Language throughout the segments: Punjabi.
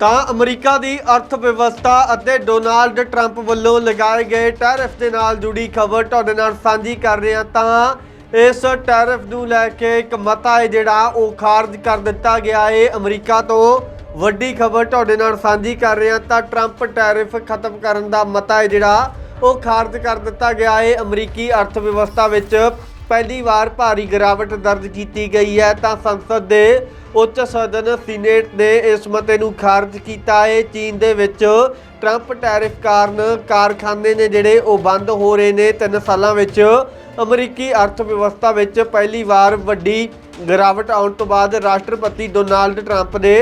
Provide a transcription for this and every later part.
ਤਾਂ ਅਮਰੀਕਾ ਦੀ ਅਰਥ ਵਿਵਸਥਾ ਅਤੇ ਡੋਨਾਲਡ ਟਰੰਪ ਵੱਲੋਂ ਲਗਾਏ ਗਏ ਟੈਰਿਫ ਦੇ ਨਾਲ ਜੁੜੀ ਖਬਰ ਤੁਹਾਡੇ ਨਾਲ ਸਾਂਝੀ ਕਰ ਰਹੇ ਹਾਂ। ਤਾਂ ਇਸ ਟੈਰਿਫ ਨੂੰ ਲੈ ਕੇ ਇੱਕ ਮਤਾ ਹੈ ਜਿਹੜਾ ਉਹ ਖਾਰਜ ਕਰ ਦਿੱਤਾ ਗਿਆ ਹੈ। ਅਮਰੀਕਾ ਤੋਂ ਵੱਡੀ ਖਬਰ ਤੁਹਾਡੇ ਨਾਲ ਸਾਂਝੀ ਕਰ ਰਹੇ ਹਾਂ। ਤਾਂ ਟਰੰਪ ਟੈਰਿਫ ਖਤਮ ਕਰਨ ਦਾ ਮਤਾ ਹੈ ਜਿਹੜਾ ਉਹ ਖਾਰਜ ਕਰ ਦਿੱਤਾ ਗਿਆ ਹੈ। ਅਮਰੀਕੀ ਅਰਥ ਵਿਵਸਥਾ ਵਿੱਚ ਪਹਿਲੀ ਵਾਰ ਭਾਰੀ ਗਿਰਾਵਟ ਦਰਜ ਕੀਤੀ ਗਈ ਹੈ। ਤਾਂ ਸੰਸਦ ਦੇ ਉੱਚ ਸਦਨ ਸੀਨੇਟ ਨੇ ਇਸ ਮਤੇ ਨੂੰ ਖਾਰਜ ਕੀਤਾ। ਹੈ ਚੀਨ ਦੇ ਵਿੱਚ ਟਰੰਪ ਟੈਰਿਫ ਕਾਰਨ ਕਾਰਖਾਨੇ ਨੇ ਜਿਹੜੇ ਉਹ ਬੰਦ ਹੋ ਰਹੇ ਨੇ। ਤਿੰਨ ਸਾਲਾਂ ਵਿੱਚ ਅਮਰੀਕੀ ਅਰਥ ਵਿਵਸਥਾ ਵਿੱਚ ਪਹਿਲੀ ਵਾਰ ਵੱਡੀ ਗਿਰਾਵਟ ਆਉਣ ਤੋਂ ਬਾਅਦ ਰਾਸ਼ਟਰਪਤੀ ਡੋਨਾਲਡ ਟਰੰਪ ਨੇ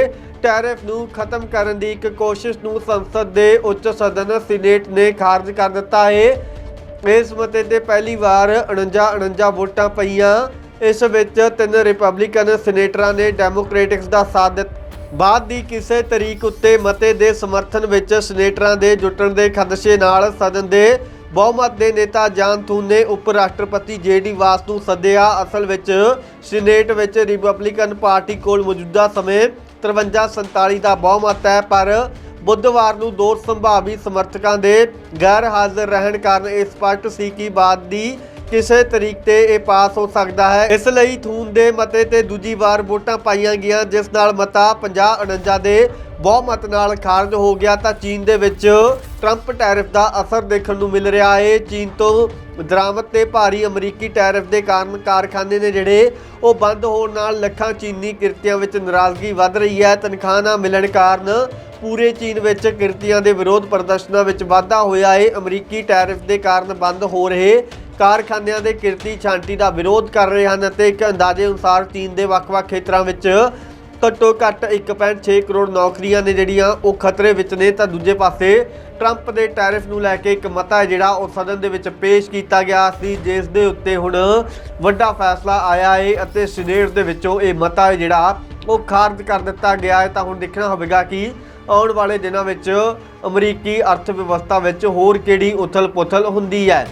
ਟੈਰਿਫ ਨੂੰ ਖਤਮ ਕਰਨ ਦੀ ਇੱਕ ਕੋਸ਼ਿਸ਼ ਨੂੰ ਸੰਸਦ ਦੇ ਉੱਚ ਸਦਨ ਸੀਨੇਟ ਨੇ ਖਾਰਜ ਕਰ ਦਿੱਤਾ ਹੈ। ਇਸ ਮਤੇ ਤੇ ਪਹਿਲੀ ਵਾਰ 49 49 ਵੋਟਾਂ ਪਈਆਂ। ਇਸ ਵਿੱਚ ਤਿੰਨ ਰਿਪਬਲਿਕਨ ਸੀਨੇਟਰਾਂ ਨੇ ਡੈਮੋਕ੍ਰੈਟਿਕਸ ਦਾ ਸਾਥ ਦਿੱਤਾ। ਬਾਅਦ ਦੀ ਕਿਸੇ ਤਰੀਕ ਉੱਤੇ ਮਤੇ ਦੇ ਸਮਰਥਨ ਵਿੱਚ ਸੀਨੇਟਰਾਂ ਦੇ ਜੁਟਣ ਦੇ ਖਦਸ਼ੇ ਨਾਲ ਸਦਨ ਦੇ ਬਹੁਮਤ ਦੇ ਨੇਤਾ ਜਾਨ ਥੂਨ ਨੇ ਉਪ ਰਾਸ਼ਟਰਪਤੀ ਜੇਡੀ ਵਾਸ ਨੂੰ ਸੱਦਿਆ। ਅਸਲ ਵਿੱਚ ਸੀਨੇਟ ਵਿੱਚ ਰਿਪਬਲਿਕਨ ਪਾਰਟੀ ਕੋਲ ਮੌਜੂਦਾ ਸਮੇਂ 53 47 ਦਾ ਬਹੁਮਤ ਹੈ, ਪਰ ਬੁੱਧਵਾਰ ਨੂੰ ਦੋ ਸੰਭਾਵੀ ਸਮਰਥਕਾਂ ਦੇ ਗੈਰ ਹਾਜ਼ਰ ਰਹਿਣ ਕਾਰਨ ਇਹ ਸਪਸ਼ਟ ਸੀ ਕਿ ਬਾਅਦ ਦੀ ਕਿਸੇ ਤਰੀਕ ਤੇ ਇਹ ਪਾਸ ਹੋ ਸਕਦਾ ਹੈ। ਇਸ ਲਈ ਥੂਨ ਦੇ ਮਤੇ ਤੇ ਦੂਜੀ ਵਾਰ ਵੋਟਾਂ ਪਾਈਆਂ ਗਈਆਂ, ਜਿਸ ਨਾਲ ਮਤਾ 50 49 ਦੇ ਬਹੁਮਤ ਨਾਲ ਖਾਰਜ ਹੋ ਗਿਆ। ਤਾਂ ਚੀਨ ਦੇ ਵਿੱਚ ਟਰੰਪ ਟੈਰਿਫ ਦਾ ਅਸਰ ਦੇਖਣ ਨੂੰ ਮਿਲ ਰਿਹਾ ਹੈ। ਚੀਨ ਤੋਂ ਦਰਾਮਦ ਤੇ ਭਾਰੀ ਅਮਰੀਕੀ ਟੈਰਿਫ ਦੇ ਕਾਰਨ ਕਾਰਖਾਨੇ ਨੇ ਜਿਹੜੇ ਉਹ ਬੰਦ ਹੋਣ ਨਾਲ ਲੱਖਾਂ ਚੀਨੀ ਕਿਰਤੀਆਂ ਵਿੱਚ ਨਾਰਾਜ਼ਗੀ ਵੱਧ ਰਹੀ ਹੈ। ਤਨਖਾਹ ਨਾ ਮਿਲਣ ਕਾਰਨ ਪੂਰੇ ਚੀਨ ਵਿੱਚ ਕਿਰਤੀਆਂ ਦੇ ਵਿਰੋਧ ਪ੍ਰਦਰਸ਼ਨਾਂ ਵਿੱਚ ਵਾਧਾ ਹੋਇਆ ਹੈ। ਅਮਰੀਕੀ ਟੈਰਿਫ ਦੇ ਕਾਰਨ ਬੰਦ ਹੋ ਰਹੇ ਕਾਰਖਾਨਿਆਂ ਦੇ ਕਿਰਤੀ ਛਾਂਟੀ ਦਾ ਵਿਰੋਧ ਕਰ ਰਹੇ ਹਨ ਅਤੇ ਇੱਕ ਅੰਦਾਜ਼ੇ ਅਨੁਸਾਰ ਚੀਨ ਦੇ ਵੱਖ-ਵੱਖ ਖੇਤਰਾਂ ਵਿੱਚ ਘੱਟੋ ਘੱਟ 1.6 ਕਰੋੜ ਨੌਕਰੀਆਂ ਨੇ ਜਿਹੜੀਆਂ ਉਹ ਖਤਰੇ ਵਿੱਚ ਨੇ। ਤਾਂ ਦੂਜੇ ਪਾਸੇ ਟਰੰਪ ਦੇ ਟੈਰਿਫ ਨੂੰ ਲੈ ਕੇ ਇੱਕ ਮਤਾ ਹੈ ਜਿਹੜਾ ਉਹ ਸਦਨ ਦੇ ਵਿੱਚ ਪੇਸ਼ ਕੀਤਾ ਗਿਆ ਸੀ, ਜਿਸ ਦੇ ਉੱਤੇ ਹੁਣ ਵੱਡਾ ਫੈਸਲਾ ਆਇਆ ਹੈ ਅਤੇ ਸੀਨੇਟ ਦੇ ਵਿੱਚੋਂ ਇਹ ਮਤਾ ਹੈ ਜਿਹੜਾ ਉਹ ਖਾਰਜ ਕਰ ਦਿੱਤਾ ਗਿਆ ਹੈ। ਤਾਂ ਹੁਣ ਦੇਖਣਾ ਹੋਵੇਗਾ ਕਿ ਆਉਣ ਵਾਲੇ ਦਿਨਾਂ ਵਿੱਚ ਅਮਰੀਕੀ ਅਰਥ ਵਿਵਸਥਾ ਵਿੱਚ ਹੋਰ ਕਿਹੜੀ ਉਥਲ-ਪੁਥਲ ਹੁੰਦੀ ਹੈ।